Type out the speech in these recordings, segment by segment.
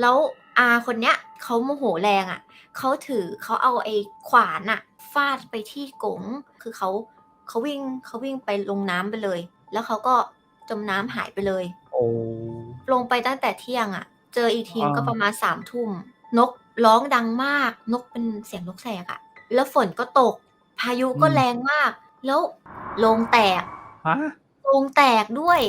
แล้วอาคนเนี้ยเขาโมโหแรงอะ่ะเขาถือเขาเอาไอ้ขวานอะ่ะฟาดไปที่กงคือเขาเขาวิ่งเขาวิ่งไปลงน้ำไปเลย แล้วเขาก็จมน้ำหายไปเลยโอ้ลงไปตั้งแต่เที่ยงอะ่ะ เจออีกทีอ่าก็ประมาณสามทุ่มนกร้องดังมาก นกเป็นเสียงนกแสกอะ่ะ แล้วฝนก็ตก พายุก็แรงมาก แล้วโลงแตกฮะโลงแตกด้วย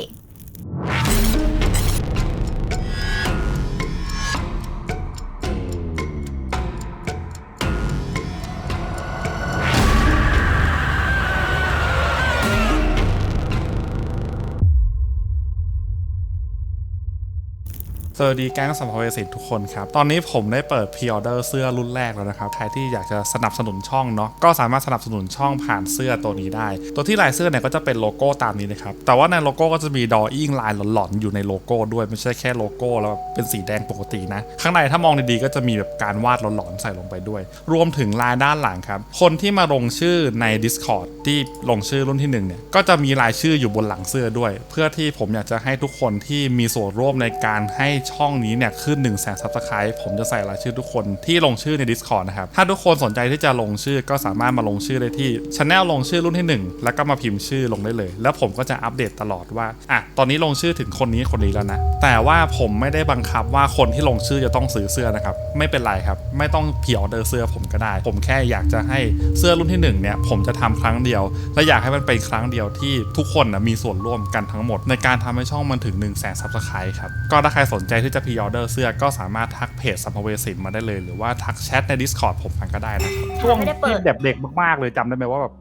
สวัสดีแก๊งสัมภเวสีทุกคนครับ ตอนนี้ผมได้เปิดพ r ออเดอร์เสื้อรุ่นแรกแล้วนะครับ ใครที่อยากจะสนับสนุนช่องเนาะ ก็สามารถสนับสนุนช่องผ่านเสื้อตัวนี้ได้ ตัวที่ลายเสื้อเนี่ยก็จะเป็นโลโก้ตามนี้นะครับ แต่ว่าในโลโก้ก็จะมีดออิ่งลายหลอนๆอยู่ในโลโก้ด้วย ไม่ใช่แค่โลโก้แล้วเป็นสีแดงปกตินะ ข้างในถ้ามองดีๆก็จะมีแบบการวาดหลอนๆใส่ลงไปด้วย รวมถึงลายด้านหลังครับ คนที่มาลงชื่อใน Discord ที่ลงชื่อรุ่นที่หนึ่งเนี่ยก็จะมีรายชื่ออยู่บนหลังเสื้อด้วย เพื่อที่ผมอยากจะให้ทุกคนที่มีส่วนร่วมในการให้ช่องนี้เนี่ยขึ้น1นึ่งแสนซับสไครต์ผมจะใส่รายชื่อทุกคนที่ลงชื่อใน Discord นะครับ ถ้าทุกคนสนใจที่จะลงชื่อก็สามารถมาลงชื่อได้ที่ช anel ลงชื่อรุ่นที่ 1 แล้วก็มาพิมพ์ชื่อลงได้เลย แล้วผมก็จะอัปเดตตลอดว่าอะตอนนี้ลงชื่อถึงคนนี้คนนี้แล้วนะแต่ว่าผมไม่ได้บังคับว่าคนที่ลงชื่อจะต้องซื้อเสื้อนะครับไม่เป็นไรครับ ไม่ต้องเพียออเดอร์เสื้อผมก็ได้ ผมแค่อยากจะให้เสื้อรุ่นที่หนึ่งเนี่ยผมจะทำครั้งเดียว และอยากให้มันเป็นครั้งเดียวที่ทุกคนนะมีส่วนร่วมกันทั้งหมด ในการทำให้ช่องมันถึง1นึ่งแสนซับสไครต์ครับก็ถ้าใครสนใจที่จะพ r ออเดอร์เสื้อก็สามารถทักเพจสัมภเวสินมาได้เลย หรือว่าทักแชทใน Discord ผมมันก็ได้นะครับช่วงไม่ได้เปิที่ดแบบเด็กมากๆเลยจำได้ไหมว่าแบบ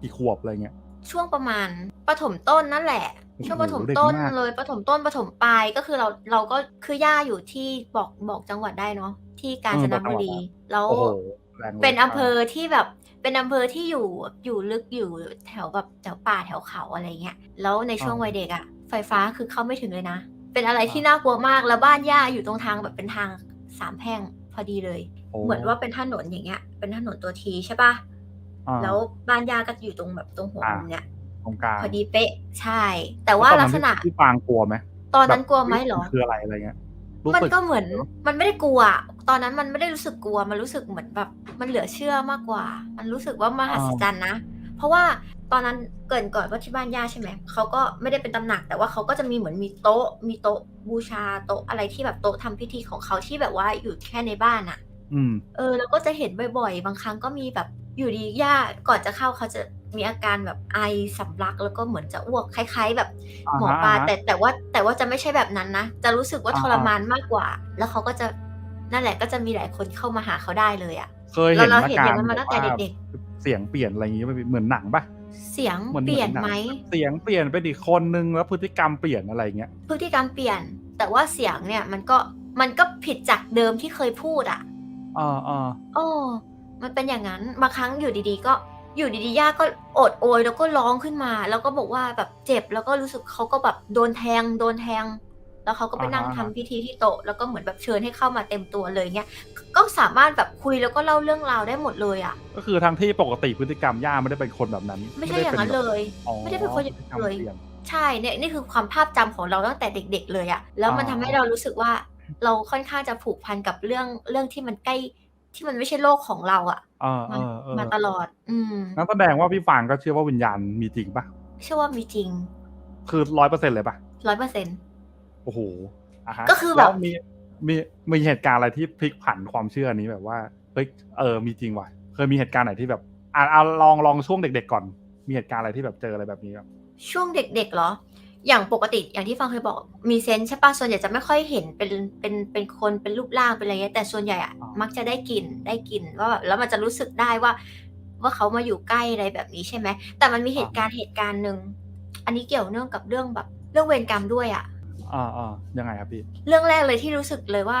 กี่ขวบอะไรเงี้ยช่วงประมาณประถมต้นนั่นแหละโอ้โหช่วงประถมต้นเด็กมากเลยประถมต้นประถมปลายก็คือเราเราก็คือย่าอยู่ที่บอกบอกจังหวัดได้เนาะที่กาญจนบุรีแล้วโอ้โหแรงลยเป็นอำเภอที่แบบเป็นอำเภอที่อยู่อยู่ลึกอยู่แถวแบบแถวป่าแถวเขาอะไรเงี้ย แล้วในช่วงวัยเด็กอะไฟฟ้าคือเข้าไม่ถึงเลยนะ เป็นอะไรที่น่ากลัวมากแล้วบ้านย่าอยู่ตรงทางแบบเป็นทางสามแพร่งพอดีเลยโอ้เหมือนว่าเป็นถนนอย่างเงี้ย เป็นถนนตัวทีใช่ปะอ่าแล้วบ้านย่าก็อยู่ตรงแบบตรงหัวอ่ามุมเนี้ยตรงกลางพอดีเป๊ะใช่ แต่ว่าตอนลันั้กนษณะพี่ฟางกลัวไหมตอนนั้นแบบกลัวไหมเหรอคืออะไรอะไรเงี้ยรู้มันสึก็เหมือนมันไม่ได้กลัว ตอนนั้นมันไม่ได้รู้สึกกลัว มันรู้สึกเหมือนแบบ มันเหลือเชื่อมากกว่า มันรู้สึกว่ามหัศจรรย์นะ เพราะว่า ตอนนั้นเกรินก่อนว่าที่บ้านย่าใช่ไหมเขาก็ไม่ได้เป็นตำหนัก แต่ว่าเขาก็จะมีเหมือนมีโต๊ะ มีโต๊ะบูชาโต๊ะอะไรที่แบบโต๊ะทำพิธีของเขาที่แบบว่าอยู่แค่ในบ้านอะอืม เออเราก็จะเห็นบ่อยๆ บางครั้งก็มีแบบอยู่ดีย่าก่อนจะเข้าเขาจะมีอาการแบบไอสำลักแล้วก็เหมือนจะอ้วกคล้าย ๆ แบบอ่าฮะหมอปลาอ่าฮะแต่แต่ว่าแต่ว่าจะไม่ใช่แบบนั้นนะจะรู้สึกว่าอ่าทรมานมากกว่า แล้วเขาก็จะนั่นแหละก็จะมีหลายคนเข้ามาหาเขาได้เลยอะเคยเห็นเราอาเห็นการอย่างนั้นมาตั้งแต่บบว่เด็ก เสียงเปลี่ยนอะไรอย่างงี้มันเหมือนหนังปะๆ เสียงเหมือนเปลี่ยนหงไหม เสียงเปลี่ยนไปอีกคนนึงแล้วพฤติกรรมเปลี่ยนอะไรเงี้ยพฤติกรรมเปลี่ยน แต่ว่าเสียงเนี่ยมันก็มันก็ผิดจากเดิมที่เคยพูดอะอ่าอ่าโอ้มันเป็นอย่างนั้นบางครั้งอยู่ดีๆ ก็อยู่ดีๆย่าก็โอดโอยแล้วก็ร้องขึ้นมา แล้วก็บอกว่าแบบเจ็บแล้วก็รู้สึกเขาก็แบบโดนแทงโดนแทง แล้วเขาก็ไปนั่งทำพิธีที่โต๊ะแล้วก็เหมือนแบบเชิญให้เข้ามาเต็มตัวเลยเงี้ยก็สามารถแบบคุยแล้วก็เล่าเรื่องราวได้หมดเลยอะ ก็คือทั้งที่ปกติพฤติกรรมย่าไม่ได้เป็นคนแบบนั้น ไม่ใช่อย่างนั้นเลยอ๋อไม่ได้เป็นคนอย่างพฤนั้ติกรรนมเลยปลี่นใช่เนี่ยนี่คือความภาพจำของเราตั้งแต่เด็ก ๆ เลยอะแล้วมันอ๋อทำให้เรารู้สึกว่าเราค่อนข้างจะผูกพันกับเรื่องเรื่องที่มันใกล้ที่มันไม่ใช่โลกของเราอะเออเอมาอเออมาตลอด อืมงั้นแสดงว่าพี่ฟางก็เชื่อว่าวิญญาณมีจริงปะเชื่อว่ามีจริง คือร้อยเปอร์เซ็นต์เลยปะร้อยเปอร์เซ็นต์ โอ้โหอะฮะก็คือแบบล้วมีมีมีเหตุการณ์อะไรที่พลิกผันความเชื่อนี้แบบว่าเฮ้ยเออมีจริงว่ะเคยมีเหตุการณ์ไหนที่แบบอะเอาลองลองช่วงเด็ก ๆ ก่อน มีเหตุการณ์อะไรที่แบบเจออะไรแบบนี้ครับช่วงเด็ก ๆ เหรอ อย่างปกติอย่างที่ฟังเคยบอก มีเซนส์ใช่ปะส่วนใหญ่จะไม่ค่อยเห็นเป็นเป็นเป็นคนเป็นรูปร่างเป็นอะไรเงี้ยแต่ส่วนใหญ่อะมักจะได้กลิ่นได้กลิ่นว่าแบบแล้วมันจะรู้สึกได้ว่า ว่าเขามาอยู่ใกล้อะไรแบบนี้ใช่ไหมแต่มันมีเหตุการณ์เหตุการณ์หนึ่งอันนี้เกี่ยวเนื่องกับเรื่องแบบ เรื่องเวรกรรมด้วยอะ อ่าอ่ายังไงครับพี่ เรื่องแรกเลยที่รู้สึกเลยว่า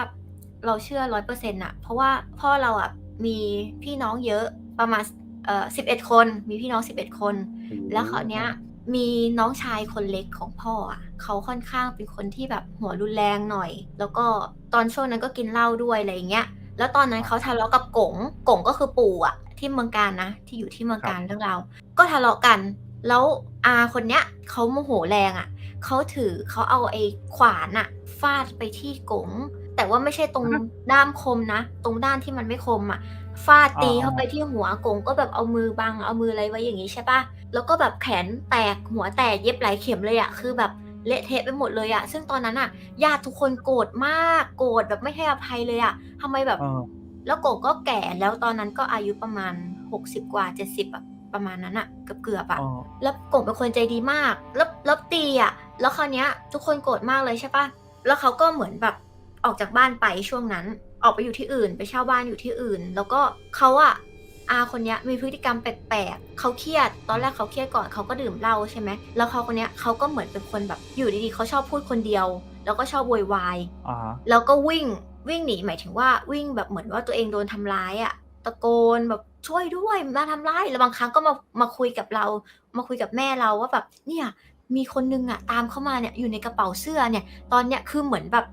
เราเชื่อร้อยเปอร์เซ็นต์อะเพราะว่าพ่อเราอะมีพี่น้องเยอะประมาณเอ่อสิบเอ็ดคน มีพี่น้องสิบเอ็ดคน แล้วคราวเนี้ยมีน้องชายคนเล็กของพ่ออะเขาค่อนข้างเป็นคนที่แบบหัวรุนแรงหน่อย แล้วก็ตอนช่วงนั้นก็กินเหล้าด้วยอะไรอย่างเงี้ย แล้วตอนนั้นเขาทะเลาะกับกงกงก็คือปู่อะที่เมืองการนะ ที่อยู่ที่เมืองการเรื่องราวก็ทะเลาะกัน แล้วอาคนเนี้ยเขาโมโหแรงอะ เขาถือเขาเอาไอ้ขวานอะฟาดไปที่กงแต่แต่ว่าไม่ใช่ตรงด้ามคมนะ ตรงด้านที่มันไม่คมอะฟาดตีอ๋อเข้าไปที่หัวกงก็แบบเอามือบังเอามืออะไรไว้อย่างงี้ใช่ปะแล้วก็แบบแขนแตกหัวแตกเย็บหลายเข็มเลยอะคือแบบเละเทะไปหมดเลยอะซึ่งตอนนั้นอะญาติทุกคนโกรธมากโกรธแบบไม่ให้อภัยเลยอะทำไมแบบเออแล้วโกก็แก่แล้วตอนนั้นก็อายุประมาณ60กว่า70อะ ประมาณนั้นอะเกือบเกือบๆอะเออแล้วโกเป็นคนใจดีมาก แล้วแล้วตีอะแล้วคราวเนี้ย ทุกคนโกรธมากเลยใช่ปะแล้วเขาก็เหมือนแบบออกจากบ้านไปช่วงนั้น ออกไปอยู่ที่อื่น ไปเช่าบ้านอยู่ที่อื่น แล้วก็เขาอะอาคนเนี้ยมีพฤติกรรมแปลกๆเขาเครียด ตอนแรกเขาเครียดก่อนเขาก็ดื่มเหล้าใช่ไหม แล้วเขาคนเนี้ยเขาก็เหมือนเป็นคนแบบอยู่ดีๆเขาชอบพูดคนเดียว แล้วก็ชอบโวยวาย อ่าฮะแล้วก็วิ่งวิ่งหนีหมายถึงว่าวิ่งแบบเหมือนว่าตัวเองโดนทำร้ายอะ ตะโกนแบบช่วยด้วยมาทำร้ายแล้วบางครั้งก็มามาคุยกับเรา มาคุยกับแม่เราว่าแบบเนี่ยมีคนนึงอะตามเข้ามาเนี่ยอยู่ในกระเป๋าเสื้อเนี่ย ตอนเนี้ยคือเหมือนแบบ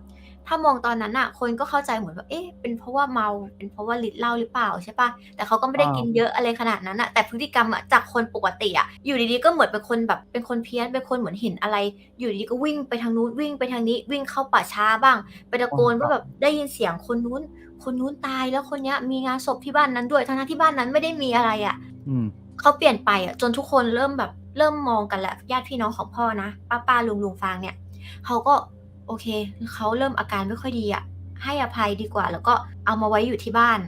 ถ้ามองตอนนั้นอะคนก็เข้าใจเหมือนแบบเอ๊ะ เป็นเพราะว่าเมา เป็นเพราะว่าฤทธิ์เหล้าหรือเปล่าใช่ปะแต่เขาก็ไม่ได้กินเยอะอะไรขนาดนั้นอะแต่พฤติกรรมอะจากคนปกติอะอยู่ดีๆก็เหมือนเป็นคนแบบเป็นคนเพี้ยน เป็นคนเหมือนเห็นอะไร อยู่ดีๆก็วิ่งไปทางนู้นวิ่งไปทางนี้วิ่งเข้าป่าช้าบ้าง ไปตะโกนว่าแบบได้ยินเสียงคนนู้น คนนู้นตายแล้วคนเนี้ยมีงานศพที่บ้านนั้นด้วย ทั้งๆที่บ้านนั้นไม่ได้มีอะไรอะ่ะอืม เขาเปลี่ยนไปอะ่ะจนทุกคนเริ่มแบบเริ่มมองกันแล้วญาติพี่น้องของพ่อนะป้าป้าลุงลุงฟางเนี่ยเขาก็ โอเคเขาเริ่มอาการไม่ค่อยดีอะ่ะให้อภัยดีกว่า แล้วก็เอามาไว้อยู่ที่บ้าน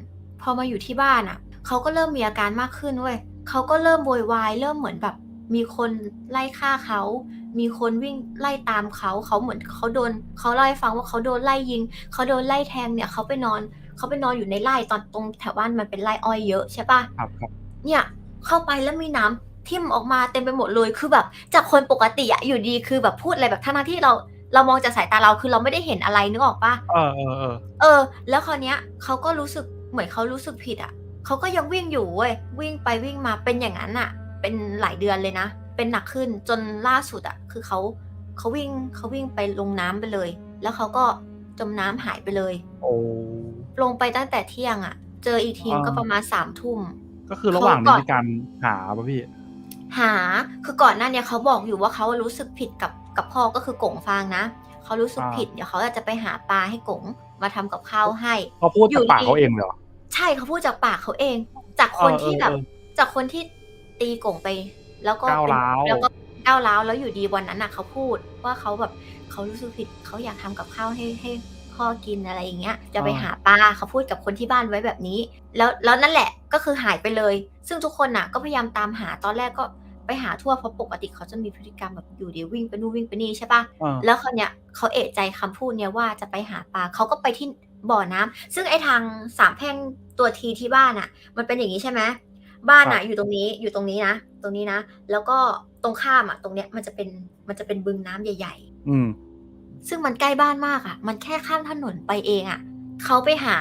พอมาอยู่ที่บ้านอะเขาก็เริ่มมีอาการมากขึ้นเว้ยเขาก็เริ่มโวยวายเริ่มเหมือนแบบ มีคนไล่ฆ่าเขามีคนวิ่งไล่ตามเขาเขาเหมือนเขาโดนเขาเล่าให้ฟังว่าเขาโดนไล่ยิงเขาโดนไล่แทงเนี่ยเขาไปนอนเขาไปนอนอยู่ในไร่ตอนตรงแถวบ้านมันเป็นไร่อ้อยเยอะใช่ปะครับครับเนี่ยเข้าไปแล้วมีน้ำทิ่มออกมาเต็มไปหมดเลยคือแบบ จากคนปกติอะอยู่ดีคือแบบพูดอะไรแบบทั้งๆที่เรา เรามองจากสายตาเราคือเราไม่ได้เห็นอะไรนึกออกปะเออเออเออเออ แล้วคราวเนี้ยเขาก็รู้สึกเหมือนเขารู้สึกผิดอะ่ะเขาก็ยังวิ่งอยู่เว้ยวิ่งไปวิ่งมาเป็นอย่างนั้นอะ่ะ เป็นหลายเดือนเลยนะเป็นหนักขึ้นจนล่าสุดอะ่ะ คือเขาเขาวิ่งเขาวิ่งไปลงน้ำไปเลย แล้วเขาก็จมน้ำหายไปเลย โอ้ลงไปตั้งแต่เที่ยงอะ่ะ เจออีกทีอ่าก็ประมาณสามทุ่มก็คือระหว่างเขาก่นี้อนมีการหาป่ะพี่หาคือก่อนหน้าเนี่ยเขาบอกอยู่ว่าเขารู้สึกผิดกับ กับพ่อก็คือกงฟางนะเขารู้สึกอ่าผิดเดี๋ยวเขาจะไปหาปลาให้กงมาทำกับข้าวให้เขาพูดอยู่จากปากดีเขาเองเลยเหรอใช่เขาพูดจากปากเขาเอง จากคนเออที่แบบเออจากคนที่ตีกงไป แล้วก็ก้าวเป็นร้าวแล้วก็ก้าวร้าวแล้วอยู่ดีวันนั้นน่ะเขาพูดว่าเขาแบบเขารู้สึกผิดเขาอยากทำกับข้าวให้ให้พ่อกินอะไรอย่างเงี้ย จะไปหาปลาเขาพูดกับคนที่บ้านไว้แบบนี้ แล้วแล้วนั่นแหละก็คือหายไปเลย ซึ่งทุกคนน่ะ ก็พยายามตามหาตอนแรกก็ ไปหาทั่วเพราะปกติเขาจะมีพฤติกรรมแบบอยู่เดียววิ่งไปนู่นวิ่งไปนี่ใช่ปะเออแล้วคราวเนี้ยเขาเอะใจคำพูดเนี้ยว่าจะไปหาปลาเขาก็ไปที่บ่อน้ำซึ่งไอ้ทางสามแพร่งตัวทีที่บ้านอะมันเป็นอย่างนี้ใช่ไหมบ้านอะอยู่ตรงนี้อยู่ตรงนี้นะตรงนี้นะ แล้วก็ตรงข้ามอะตรงเนี้ยมันจะเป็นมันจะเป็นบึงน้ำใหญ่อืมๆซึ่งมันใกล้บ้านมากอะ มันแค่ข้ามถนนไปเองอะ เขาไปหา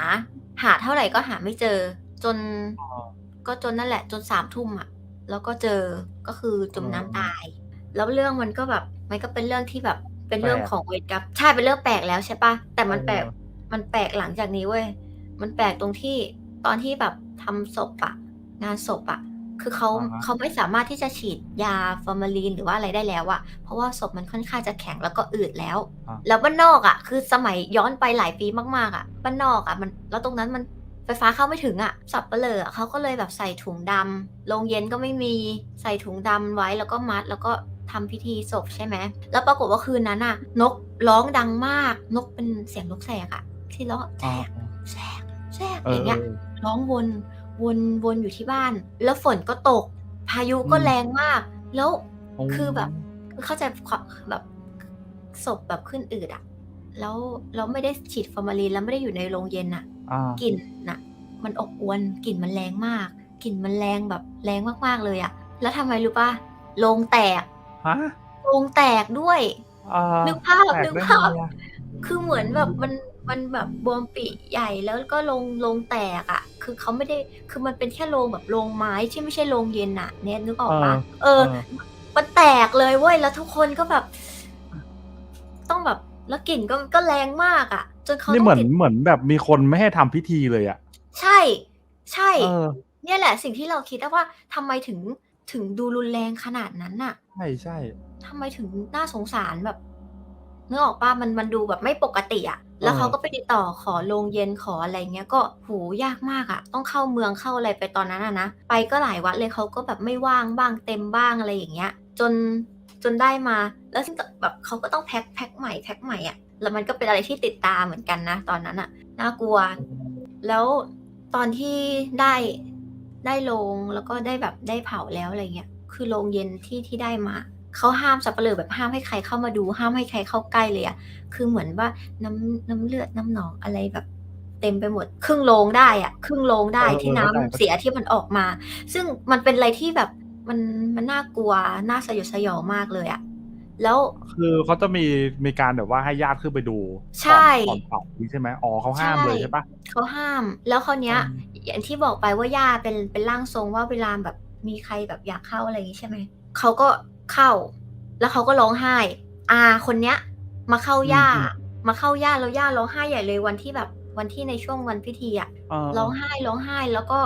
หาเท่าไหร่ก็หาไม่เจอ จนอ๋อก็จนนั่นแหละ จนสามทุ่มอะ แล้วก็เจอก็คือจมน้ำอ๋อตาย แล้วเรื่องมันก็แบบ มันก็เป็นเรื่องที่แบบ เป็นเรื่องแปลกของเวรกรรม ใช่ เป็นเรื่องแปลกแล้ว ใช่ปะแต่มันแปลกเออมันแปลกหลังจากนี้เว้ย มันแปลกตรงที่ ตอนที่แบบทำศพอะ งานศพอะ คือเขาอ่าฮะ เขาไม่สามารถที่จะฉีดยาฟอร์มาลีนหรือว่าอะไรได้แล้วอะ เพราะว่าศพมันค่อนข้างจะแข็ง แล้วก็อืดแล้วอะแล้วบ้านนอกอะ คือสมัยย้อนไปหลายปีมาก ๆ อะ บ้านนอกอะมัน แล้วตรงนั้นมัน ไฟฟ้าเข้าไม่ถึงอะสับเปลืออะเขาก็เลยแบบใส่ถุงดำโรงเย็นก็ไม่มีใส่ถุงดำไว้แล้วก็มัดแล้วก็ทำพิธีศพใช่ไหม แล้วปรากฏว่าคืนนั้นอะนกร้องดังมาก นกเป็นเสียงนกแสกอะที่ร้องแสอ๋อกแสกแสกเอออย่างเงี้ย เออ ร้องวนวนวนอยู่ที่บ้าน แล้วฝนก็ตก พายุก็อืม แรงมาก แล้วโอ้คือแบบ เข้าใจความแบบศพแบบขึ้นอืดอะแล้วเราไม่ได้ฉีดฟอร์มาลีนแล้วไม่ได้อยู่ในโรงเย็นอะ อ่ากลิ่นน่ะ มันอบอวนกลิ่นมันแรงมากกลิ่นมันแรงแบบแรงมากๆเลยอะแล้วทำไมรู้ป่ะโรงแตกฮะโรงแตกด้วยอ่านึกภาพแปลนึกได้ภาพไงอะคือเหมือนแบบมันมันแบบบวมปีใหญ่แล้วก็ลงลงแตกอะ่ะ คือเขาไม่ได้คือมันเป็นแค่โรงแบบโรงไม้ที่ไม่ใช่โรงเย็นอะเนี่ยนึกออกปะเออ มันแตกเลยเว้ยแล้วทุกคนก็แบบต้องแบบแล้วกลิ่นก็ก็แรงมากอะ่ะ จนเขานี่ต้เหมือองนติดเหมือนแบบมีคนไม่ให้ทำพิธีเลยอะ ใช่ ใช่เออเนี่ยแหละสิ่งที่เราคิดได้ว่าทำไมถึงถึงดูรุนแรงขนาดนั้นน่ะ ใช่ใช่ทำไมถึงน่าสงสารแบบนึกออกป่ะมันมันดูแบบไม่ปกติอะแล้วเออเขาก็ไปติดต่อขอโรงเย็นขออะไรเงี้ยก็โหยากมากอะต้องเข้าเมืองเข้าอะไรไปตอนนั้นอะนะ ไปก็หลายวัดเลยเขาก็แบบไม่ว่างบ้างเต็มบ้างอะไรอย่างเงี้ย จนจนได้มา แล้วซึ่งแบบเขาก็ต้องแพ็คแพ็คใหม่แพ็คใหม่อะ แล้วมันก็เป็นอะไรที่ติดตามเหมือนกันนะ ตอนนั้นอะน่ากลัว แล้วตอนที่ได้ได้ลงแล้วก็ได้แบบได้เผาแล้วอะไรเงี้ย คือโรงเย็นที่ที่ได้มา เขาห้ามสับเปลือแบบห้ามให้ใครเข้ามาดู ห้ามให้ใครเข้าใกล้เลยอะคือเหมือนว่าน้ำน้ำเลือดน้ำหนองอะไรแบบเต็มไปหมด ครึ่งโรงได้อะครึ่งโรงได้เออเออที่น้ำเข้าใจเสียที่มันออกมา ซึ่งมันเป็นอะไรที่แบบมันมันน่ากลัว น่าสยดสยองมากเลยอะ แล้ว คือเขาจะมีมีการแบบว่าให้ญาติขึ้นไปดูใช่ ก่อนก่อนเผานี่ใช่ไหมอ๋อเขาห้ามเลยใช่ปะ เขาห้าม แล้วคราวเนี้ย อืม อย่างที่บอกไปว่าย่าเป็นเป็นร่างทรงว่าเวลาแบบมีใครแบบอยากเข้าอะไรอย่างงี้ใช่ไหมเขาก็เข้า แล้วเขาก็ร้องไห้ อาคนเนี้ย มาเข้าย่า มาเข้าย่าแล้วย่าร้องไห้ใหญ่เลยวันที่แบบวันที่ในช่วงวันพิธีอะ เออร้องไห้ร้องไห้แล้วก็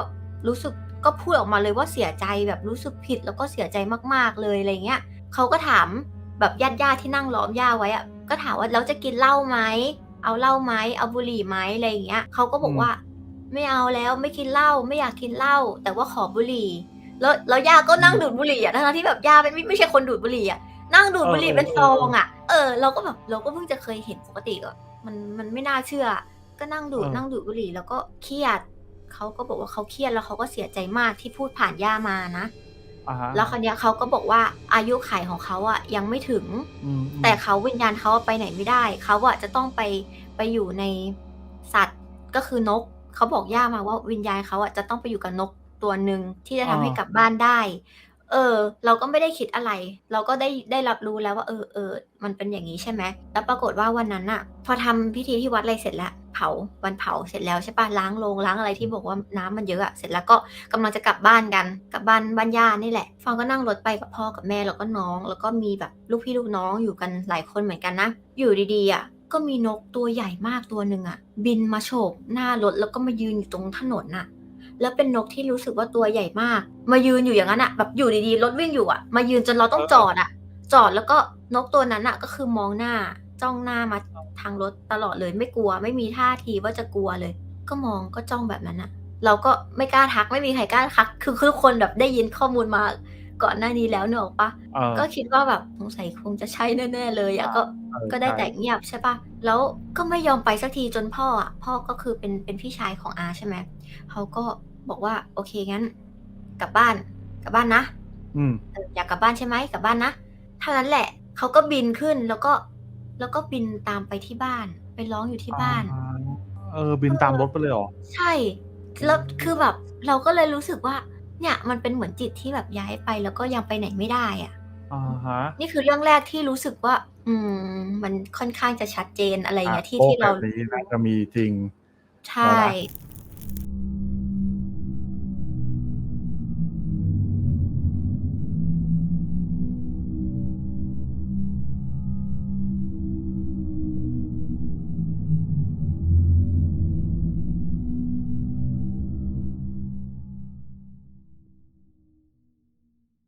รู้สึกก็พูดออกมาเลยว่าเสียใจแบบรู้สึกผิดแล้วก็เสียใจมากๆเลยอะไรเงี้ยเขาก็ถาม แบบญาติญาติๆที่นั่งล้อมย่าไว้อะก็ถามว่าแล้วจะกินเหล้าไหมเอาเหล้าไหมเอาบุหรี่ไหมอะไรอย่างเงี้ยเขาก็บอกว่า ไม่เอาแล้วไม่กินเหล้าไม่อยากกินเหล้าแต่ว่าขอบุหรี่ แล้วแล้วย่าก็นั่งดูดบุหรี่อะทั้งๆที่แบบย่าไม่ไม่ไม่ใช่คนดูดบุหรี่อะนั่งดูดบุหรี่เป็นซองอะเออเราก็แบบเราก็เพิ่งจะเคยเห็นปกติก็มันมันไม่น่าเชื่อ ก็นั่งดูดเออนั่งดูดบุหรี่แล้วก็เครียดเขาก็บอกว่าเขาเครียดแล้วเขาก็เสียใจมากที่พูดผ่านย่ามานะ อ่าฮะแล้วคราวเนี้ยเขาก็บอกว่าอายุขัยของเขาอะยังไม่ถึง อืมอืมแต่เขาวิญญาณเขาไปไหนไม่ได้ เขาอะจะต้องไปไปอยู่ในสัตว์ก็คือนก เขาบอกย่ามาว่าวิญญาณเขาอะจะต้องไปอยู่กับนกตัวหนึ่งที่จะทำให้กลับบ้านได้ เออ เราก็ไม่ได้คิดอะไร เราก็ได้ได้รับรู้แล้วว่า เออเออมันเป็นอย่างนี้ใช่ไหมแล้วปรากฏว่าวันนั้นอะพอทำพิธีที่วัดอะไรเสร็จแล้ว เผาวันเผาเสร็จแล้วใช่ปะล้างโรงล้างอะไรที่บอกว่าน้ำมันเยอะอะเสร็จแล้วก็กำลังจะกลับบ้านกันกลับบ้านบ้านย่านี่แหละฟองก็นั่งรถไปกับพ่อกับแม่แล้วก็น้อง แล้วก็มีแบบลูกพี่ลูกน้องอยู่กันหลายคนเหมือนกันนะ อยู่ดีๆอะก็มีนกตัวใหญ่มากตัวหนึ่งอะบินมาโฉบหน้ารถแล้วก็มายืนอยู่ตรงถนนน่ะแล้วเป็นนกที่รู้สึกว่าตัวใหญ่มาก มายืนอยู่อย่างนั้นอะแบบอยู่ดีๆรถวิ่งอยู่อะมายืนจนเราต้องจอดอะจอดแล้วก็นกตัวนั้นอะก็คือมองหน้า จ้องหน้ามาทางรถตลอดเลยไม่กลัว ไม่มีท่าทีว่าจะกลัวเลย ก็มองก็จ้องแบบนั้นอะเราก็ไม่กล้าทักไม่มีใครกล้าทัก คือคือคนแบบได้ยินข้อมูลมาก่อนหน้านี้แล้วเนกออกปะเออก็คิดว่าแบบสงสัยคงจะใช่แน่ๆเลยอะก็เออก็ได้ใช่แต่เงียบใช่ปะแล้วก็ไม่ยอมไปสักทีจนพ่ออะ พ่อก็คือเป็นเป็นพี่ชายของอาใช่ไหมเขาก็บอกว่า โอเคงั้น กลับบ้าน กลับบ้านนะ อืมเอออยากกลับบ้านใช่ไหมกลับบ้านนะเท่านั้นแหละเขาก็บินขึ้นแล้วก็ แล้วก็บินตามไปที่บ้าน ไปร้องอยู่ที่บ้าน อ่าเออ บินตามรถไปเลยเหรอ ใช่ แล้วคือแบบเราก็เลยรู้สึกว่า เนี่ยมันเป็นเหมือนจิตที่แบบย้ายไปแล้วก็ยังไปไหนไม่ได้อะอ่าฮะ นี่คือเรื่องแรกที่รู้สึกว่า อืม มันค่อนข้างจะชัดเจนอะไรเงี้ยที่โอ้ที่เราแบบนี้น่าจะมีจริง ใช่